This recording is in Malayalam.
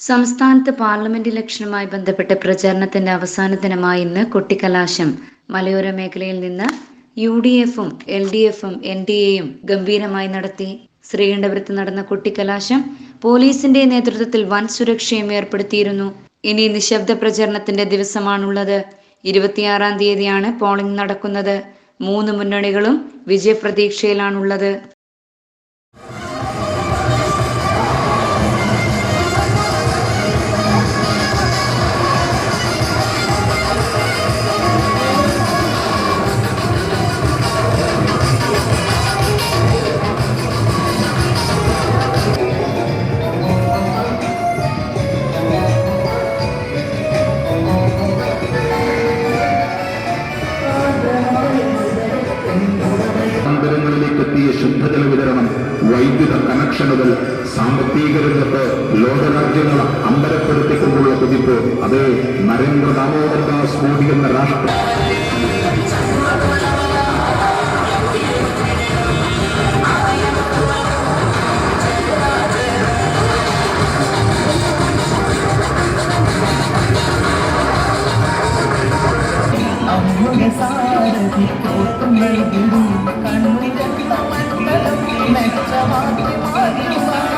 സംസ്ഥാനത്ത് പാർലമെന്റ് ഇലക്ഷനുമായി ബന്ധപ്പെട്ട പ്രചാരണത്തിന്റെ അവസാന ദിനമായ ഇന്ന് കൊട്ടിക്കലാശം മലയോര മേഖലയിൽ നിന്ന് യു ഡി എഫും എൽ ഡി എഫും എൻ ഡി എയും ഗംഭീരമായി നടത്തി. ശ്രീകണ്ഠപുരത്ത് നടന്ന കൊട്ടിക്കലാശം പോലീസിന്റെ നേതൃത്വത്തിൽ വൻ സുരക്ഷയും ഏർപ്പെടുത്തിയിരുന്നു. ഇനി നിശബ്ദ പ്രചരണത്തിന്റെ ദിവസമാണുള്ളത്. ഇരുപത്തിയാറാം തീയതിയാണ് പോളിംഗ് നടക്കുന്നത്. മൂന്ന് മുന്നണികളും വിജയപ്രതീക്ഷയിലാണുള്ളത്. വൈദ്യുത കണക്ഷനുകൾ സാമ്പത്തിക രംഗത്ത് ലോകരാജ്യങ്ങൾ അമ്പരപ്പെടുത്തിക്കൊണ്ടുള്ള കുതിപ്പ് അത് നരേന്ദ്ര ദാമോദർ ദാസ് മോദി എന്ന രാഷ്ട്ര അമ്മുടെ Vai, vai.